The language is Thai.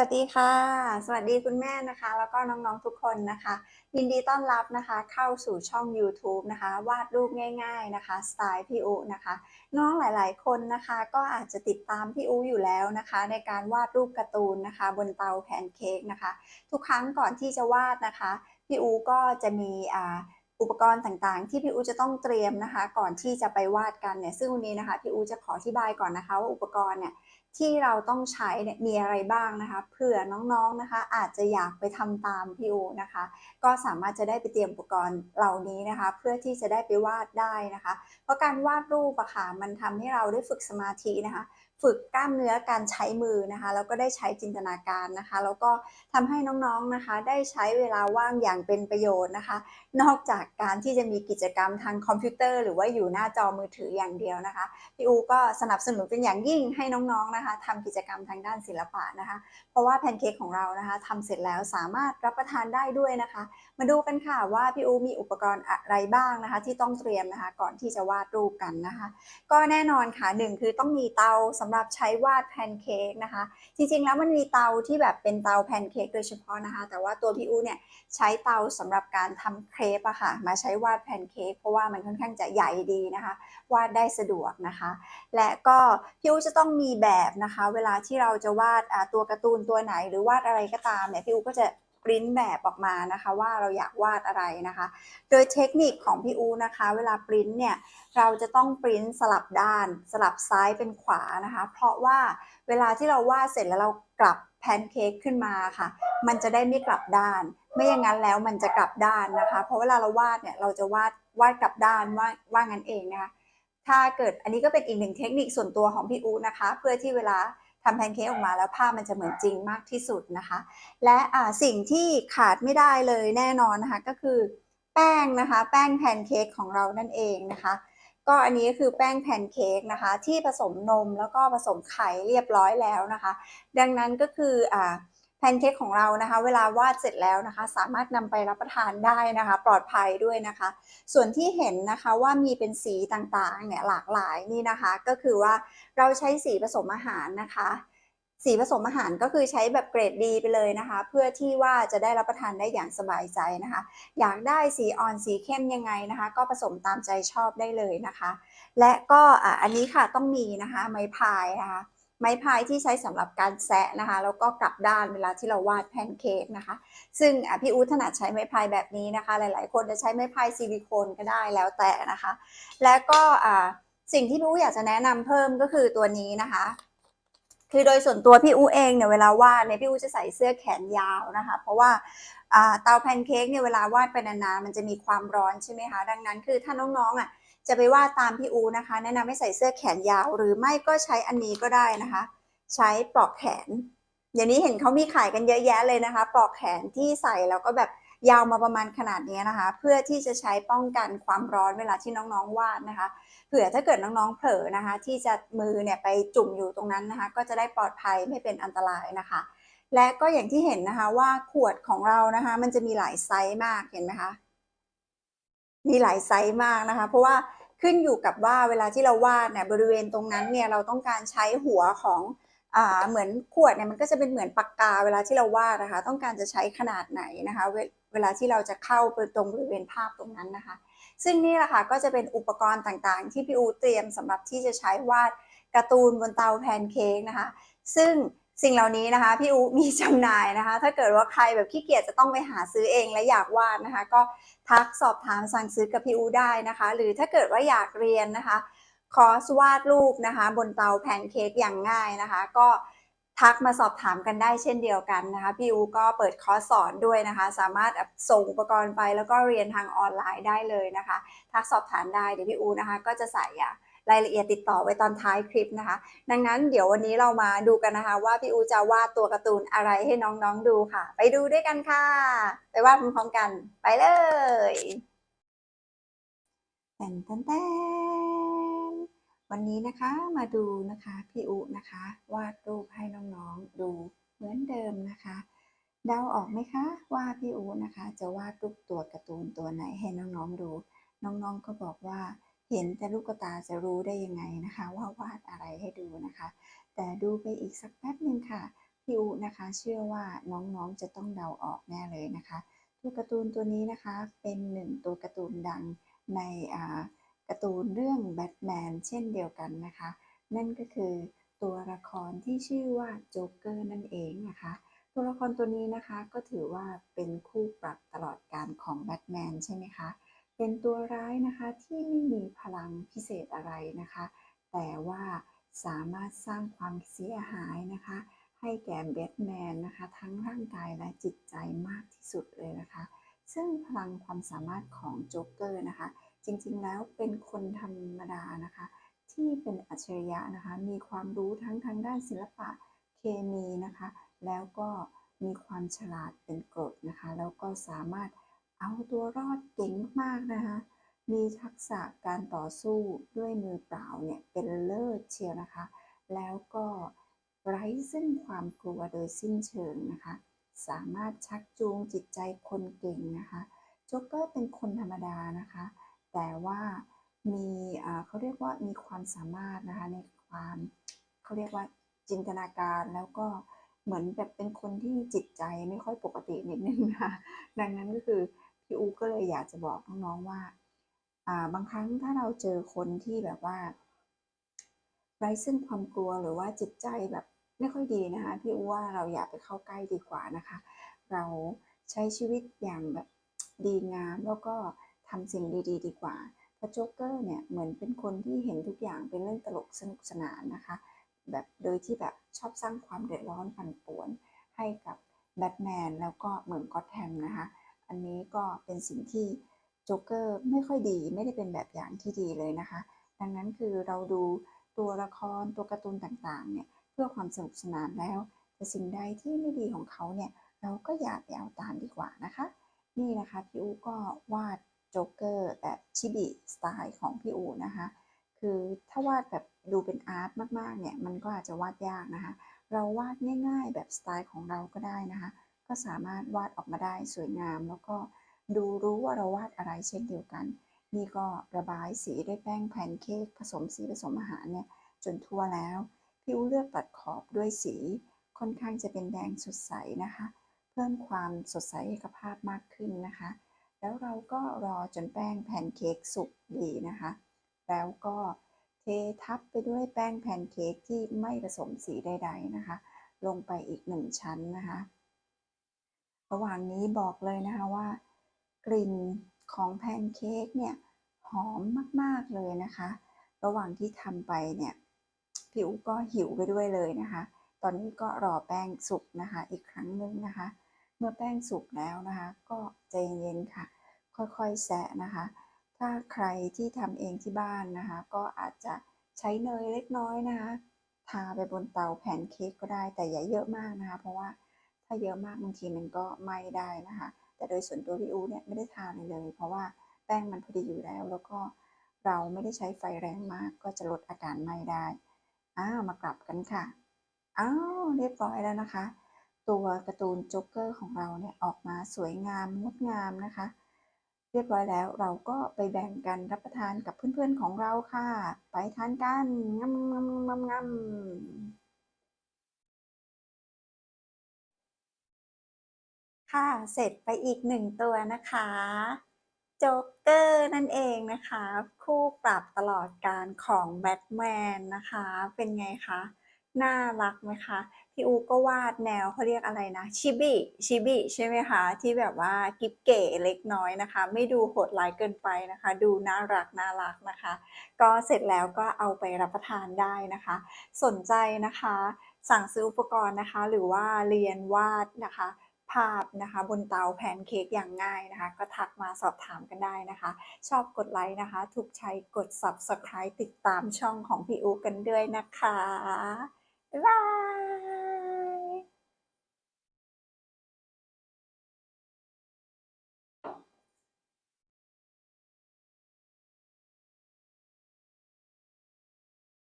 สวัสดีค่ะ สวัสดีคุณแม่นะคะ แล้วก็น้องๆทุกคนนะคะ ยินดีต้อนรับนะคะเข้าสู่ช่อง YouTube นะคะ วาดรูปง่าย ๆนะคะสไตล์พี่อุนะคะน้องหลายๆคนนะคะ ก็อาจจะติดตามพี่อุอยู่แล้วนะคะ ในการวาดรูปการ์ตูนนะคะ บนเตาแพนเค้กนะคะ ทุกครั้งก่อนที่จะวาดนะคะพี่อูก็จะมีอ่าอุปกรณ์ต่างๆ ที่พี่อูจะต้องเตรียมนะคะ ก่อนที่จะไปวาดกันเนี่ยซึ่งวันนี้นะคะพี่อูจะขออธิบายก่อนนะคะ ว่าอุปกรณ์เนี่ย ที่เราต้องใช้เนี่ยมีอะไรบ้างนะคะเผื่อน้องๆนะคะ อาจจะอยากไปทำตามพี่อูนะคะ ก็สามารถจะได้ไปเตรียมอุปกรณ์เหล่านี้นะคะ เพื่อที่จะได้ไปวาดได้นะคะ เพราะการวาดรูปอะค่ะมันทำให้เราได้ฝึกสมาธินะคะฝึกกล้ามเนื้อการใช้มือนะคะแล้วก็ได้ใช้จินตนาการนะคะ แล้วก็ทำให้น้องๆนะคะ ได้ใช้เวลาว่างอย่างเป็นประโยชน์นะคะ นอกจากการที่จะมีกิจกรรมทางคอมพิวเตอร์ หรือว่าอยู่หน้าจอมือถืออย่างเดียวนะคะพี่อูก็สนับสนุนเป็นอย่างยิ่งให้น้องๆนะคะทำกิจกรรมทางด้านศิลปะนะคะ เพราะว่าแพนเค้กของเรานะคะทำเสร็จแล้วสามารถรับประทานได้ด้วยนะคะ มาดูกันค่ะว่าพี่อูมีอุปกรณ์อะไรบ้างนะคะ ที่ต้องเตรียมนะคะก่อนที่จะวาดรูปกันนะคะ ก็แน่นอนค่ะหนึ่งคือต้องมีเตาสำหรับใช้วาดแพนเค้กนะคะ จริงๆแล้วมันมีเตาที่แบบเป็นเตาแพนเค้กโดยเฉพาะนะคะ แต่ว่าตัวพี่อูเนี่ยใช้เตาสำหรับการทำเครปอะค่ะมาใช้วาดแพนเค้กเพราะว่ามันค่อนข้างจะใหญ่ดีนะคะ วาดได้สะดวกนะคะ และก็พี่อูจะต้องมีแบบนะคะ เวลาที่เราจะวาดตัวการ์ตูนตัวไหน หรือวาดอะไรก็ตามเนี่ยพี่อูก็จะปริ้นแบบออกมานะคะว่าเราอยากวาดอะไรนะคะ โดยเทคนิคของพี่อูนะคะ เวลาปริ้นเนี่ยเราจะต้องปริ้นสลับด้านสลับซ้ายเป็นขวานะคะ เพราะว่าเวลาที่เราวาดเสร็จแล้วเรากลับแพนเค้กขึ้นมาค่ะ มันจะได้ไม่กลับด้าน ไม่อย่างนั้นแล้วมันจะกลับด้านนะคะ เพราะเวลาเราวาดเนี่ยเราจะวาดวาดกลับด้านว่าว่างั้นเองนะคะ ถ้าเกิดอันนี้ก็เป็นอีกหนึ่งเทคนิคส่วนตัวของพี่อูนะคะ เพื่อที่เวลาทำแพนเค้กออกมาแล้วภาพมันจะเหมือนจริงมากที่สุดนะคะ และอ่าสิ่งที่ขาดไม่ได้เลยแน่นอนนะคะก็คือแป้งนะคะแป้งแพนเค้กของเรานั่นเองนะคะ ก็อันนี้ก็คือแป้งแพนเค้กนะคะ ที่ผสมนมแล้วก็ผสมไข่เรียบร้อยแล้วนะคะ ดังนั้นก็คืออ่า แพนเค้กของเรานะคะ เวลาวาดเสร็จแล้วนะคะ สามารถนำไปรับประทานได้นะคะ ปลอดภัยด้วยนะคะ ส่วนที่เห็นนะคะว่ามีเป็นสีต่างๆเนี่ยหลากหลายนี่นะคะ ก็คือว่าเราใช้สีผสมอาหารนะคะ สีผสมอาหารก็คือใช้แบบเกรดดีไปเลยนะคะ เพื่อที่ว่าจะได้รับประทานได้อย่างสบายใจนะคะ อยากได้สีอ่อนสีเข้มยังไงนะคะ ก็ผสมตามใจชอบได้เลยนะคะ และก็อันนี้ค่ะต้องมีนะคะไม้พายนะคะ ไม้พายที่ใช้สำหรับการแซะนะคะ แล้วก็กลับด้านเวลาที่เราวาดแพนเค้กนะคะ ซึ่งพี่อู๊ถนัดใช้ไม้พายแบบนี้นะคะ หลาย ๆ คนจะใช้ไม้พายซิลิโคนก็ได้แล้วแต่นะคะ และก็สิ่งที่พี่อู๊อยากจะแนะนำเพิ่มก็คือตัวนี้นะคะ คือโดยส่วนตัวพี่อูเองเนี่ยเวลาวาดเนี่ยพี่อูจะใส่เสื้อแขนยาวนะคะ เพราะว่าอ่าเตาแพนเค้กเนี่ยเวลาวาดไปนานๆมันจะมีความร้อนใช่ไหมคะดังนั้นคือถ้าน้องๆอะ จะไปว่าตามพี่อูนะคะ แนะนำให้ใส่เสื้อแขนยาว หรือไม่ก็ใช้อันนี้ก็ได้นะคะ ใช้ปลอกแขนเดี๋ยวนี้เห็นเขามีขายกันเยอะแยะเลยนะคะ ปลอกแขนที่ใส่แล้วก็แบบยาวมาประมาณขนาดนี้นะคะ เพื่อที่จะใช้ป้องกันความร้อนเวลาที่น้องๆวาดนะคะ เผื่อถ้าเกิดน้องๆเผลอนะคะ ที่จะมือเนี่ยไปจุ่มอยู่ตรงนั้นนะคะ ก็จะได้ปลอดภัยไม่เป็นอันตรายนะคะ และก็อย่างที่เห็นนะคะว่าขวดของเรานะคะ มันจะมีหลายไซส์มากเห็นไหมคะมีหลายไซส์มากนะคะ เพราะว่า ขึ้นอยู่กับว่าเวลาที่เราวาดเนี่ยบริเวณตรงนั้นเนี่ยเราต้องการใช้หัวของอ่าเหมือนขวดเนี่ยมันก็จะเป็นเหมือนปากกา เวลาที่เราวาดนะคะ ต้องการจะใช้ขนาดไหนนะคะ เวเวลาที่เราจะเข้าไปตรงบริเวณภาพตรงนั้นนะคะ ซึ่งนี่แหละค่ะก็จะเป็นอุปกรณ์ต่างๆ ที่พี่อูเตรียมสำหรับที่จะใช้วาดการ์ตูนบนเตาแพนเค้กนะคะ ซึ่ง สิ่งเหล่านี้นะคะพี่อูมีจำหน่ายนะคะ ถ้าเกิดว่าใครแบบขี้เกียจจะต้องไปหาซื้อเองและอยากวาดนะคะ ก็ทักสอบถามสั่งซื้อกับพี่อูได้นะคะ หรือถ้าเกิดว่าอยากเรียนนะคะคอร์สวาดรูปนะคะ บนเตาแพนเค้กอย่างง่ายนะคะ ก็ทักมาสอบถามกันได้เช่นเดียวกันนะคะพี่อูก็เปิดคอร์สสอนด้วยนะคะ สามารถส่งอุปกรณ์ไปแล้วก็เรียนทางออนไลน์ได้เลยนะคะ ทักสอบถามได้เดี๋ยวพี่อูนะคะ ก็จะใส่อะ รายละเอียดติดต่อไว้ตอนท้ายคลิปนะคะ ดังนั้นเดี๋ยววันนี้เรามาดูกันนะคะ ว่าพี่อูจะวาดตัวการ์ตูนอะไรให้น้องๆดูค่ะ ไปดูด้วยกันค่ะ ไปวาดพร้อมๆกัน ไปเลยแตนแตนแตนวันนี้นะคะมาดูนะคะพี่อูนะคะ วาดรูปให้น้องๆดูเหมือนเดิมนะคะ เดาออกไหมคะว่าพี่อูนะคะ จะวาดรูปตัวการ์ตูนตัวไหนให้น้องๆดู น้องๆก็บอกว่า เห็นแต่ลูกตาจะรู้ได้ยังไงนะคะ ว่าวาดอะไรให้ดูนะคะ แต่ดูไปอีกสักแป๊บหนึ่งค่ะพี่อุนะคะ เชื่อว่าน้องๆจะต้องเดาออกแน่เลยนะคะตัวการ์ตูนตัวนี้นะคะเป็นหนึ่งตัวการ์ตูนดังในอ่าการ์ตูนเรื่องแบทแมนเช่นเดียวกันนะคะ นั่นก็คือตัวละครที่ชื่อว่าโจ๊กเกอร์นั่นเองนะคะ ตัวละครตัวนี้นะคะก็ถือว่าเป็นคู่ปรับตลอดการของแบทแมนใช่ไหมคะ เป็นตัวร้ายนะคะที่ไม่มีพลังพิเศษอะไรนะคะ แต่ว่าสามารถสร้างความเสียหายนะคะ ให้แก่แบทแมนนะคะ ทั้งร่างกายและจิตใจมากที่สุดเลยนะคะ ซึ่งพลังความสามารถของโจ๊กเกอร์นะคะ จริงๆแล้วเป็นคนธรรมดานะคะ ที่เป็นอัจฉริยะนะคะ มีความรู้ทั้งทางด้านศิลปะเคมีนะคะ แล้วก็มีความฉลาดเป็นกรดนะคะ แล้วก็สามารถ เอาตัวรอดเก่งมากนะคะ มีทักษะการต่อสู้ด้วยมือเปล่าเนี่ยเป็นเลิศเชียวนะคะ แล้วก็ไร้ซึ่งความกลัวโดยสิ้นเชิงนะคะ สามารถชักจูงจิตใจคนเก่งนะคะโจ๊กเกอร์เป็นคนธรรมดานะคะ แต่ว่ามีเขาเรียกว่ามีความสามารถนะคะในความเขาเรียกว่าจินตนาการแล้วก็เหมือนแบบเป็นคนที่จิตใจไม่ค่อยปกตินิดนึงนะคะดังนั้นก็คือ พี่อูก็เลยอยากจะบอกน้องๆว่าอ่าบางครั้งถ้าเราเจอคนที่แบบว่าไร้ซึ่งความกลัวหรือว่าจิตใจแบบไม่ค่อยดีนะคะพี่อูว่าเราอย่าไปเข้าใกล้ดีกว่านะคะ เราใช้ชีวิตอย่างแบบดีงามแล้วก็ทำสิ่งดีๆ ดีกว่าพระโจ๊กเกอร์เนี่ยเหมือนเป็นคนที่เห็นทุกอย่างเป็นเรื่องตลกสนุกสนานนะคะ แบบโดยที่แบบชอบสร้างความเดือดร้อนปั่นป่วนให้กับแบทแมนแล้วก็เหมือนก็อตแฮมนะคะ อันนี้ก็เป็นสิ่งที่โจ๊กเกอร์ไม่ค่อยดีไม่ได้เป็นแบบอย่างที่ดีเลยนะคะ ดังนั้นคือเราดูตัวละครตัวการ์ตูนต่างๆเนี่ยเพื่อความสนุกสนานแล้วแต่สิ่งใดที่ไม่ดีของเขาเนี่ยเราก็อย่าไปเอาตามดีกว่านะคะ นี่นะคะพี่อูก็วาดโจ๊กเกอร์แบบชิบิสไตล์ของพี่อูนะคะ คือถ้าวาดแบบดูเป็นอาร์ตมากๆเนี่ยมันก็อาจจะวาดยากนะคะ เราวาดง่าย ๆ แบบสไตล์ของเราก็ได้นะคะ ก็สามารถวาดออกมาได้สวยงาม แล้วก็ดูรู้ว่าเราวาดอะไรเช่นเดียวกัน นี่ก็ระบายสีด้วยแป้งแพนเค้กผสมสีผสมอาหารเนี่ยจนทั่วแล้วพี่อูเลือกตัดขอบด้วยสีค่อนข้างจะเป็นแดงสดใสนะคะ เพิ่มความสดใสให้กับภาพมากขึ้นนะคะ แล้วเราก็รอจนแป้งแพนเค้กสุกดีนะคะ แล้วก็เททับไปด้วยแป้งแพนเค้กที่ไม่ผสมสีใด ๆนะคะ ลงไปอีกหนึ่งชั้นนะคะ ระหว่างนี้บอกเลยนะคะว่า กลิ่นของแพนเค้กเนี่ยหอมมากๆเลยนะคะ ระหว่างที่ทำไปเนี่ยผิวก็หิวไปด้วยเลยนะคะ ตอนนี้ก็รอแป้งสุกนะคะ อีกครั้งหนึ่งนะคะ เมื่อแป้งสุกแล้วนะคะ ก็ใจเย็นๆค่ะ ค่อยๆแซะนะคะ ถ้าใครที่ทำเองที่บ้านนะคะ ก็อาจจะใช้เนยเล็กน้อยนะคะ ทาไปบนเตาแผ่นเค้กก็ได้แต่อย่าเยอะมากนะคะ เพราะว่า ถ้าเยอะมากบางทีมันก็ไหม้ได้นะคะ แต่โดยส่วนตัวพี่อูเนี่ยไม่ได้ทานเลย เพราะว่าแป้งมันพอดีอยู่แล้ว แล้วก็เราไม่ได้ใช้ไฟแรงมาก ก็จะลดอาการไหม้ได้ อ้าวมากลับกันค่ะ อ้าวเรียบร้อยแล้วนะคะ ตัวการ์ตูนจ๊กเกอร์ของเราเนี่ยออกมาสวยงามงดงามนะคะ เรียบร้อยแล้วเราก็ไปแบ่งกันรับประทานกับเพื่อนๆของเราค่ะ ไปทานกันงำงำงำงำ ค่ะ เสร็จไปอีกหนึ่งตัวนะคะโจ๊กเกอร์นั่นเองนะคะ คู่ปรับตลอดการของแบทแมนนะคะ เป็นไงคะ น่ารักไหมคะ พี่อูก็วาดแนวเขาเรียกอะไรนะ ชิบิชิบิใช่ไหมคะ ที่แบบว่ากิ๊บเก๋เล็กน้อยนะคะ ไม่ดูโหดร้ายเกินไปนะคะ ดูน่ารักน่ารักนะคะ ก็เสร็จแล้วก็เอาไปรับประทานได้นะคะ สนใจนะคะ สั่งซื้ออุปกรณ์นะคะ หรือว่าเรียนวาดนะคะ ภาพนะคะบนเตาแพนเค้กอย่างง่ายนะคะ ก็ทักมาสอบถามกันได้นะคะ ชอบกดไลค์นะคะ ถูกใจกด subscribe ติดตามช่องของพี่อูกันด้วยนะคะ บ๊ายบาย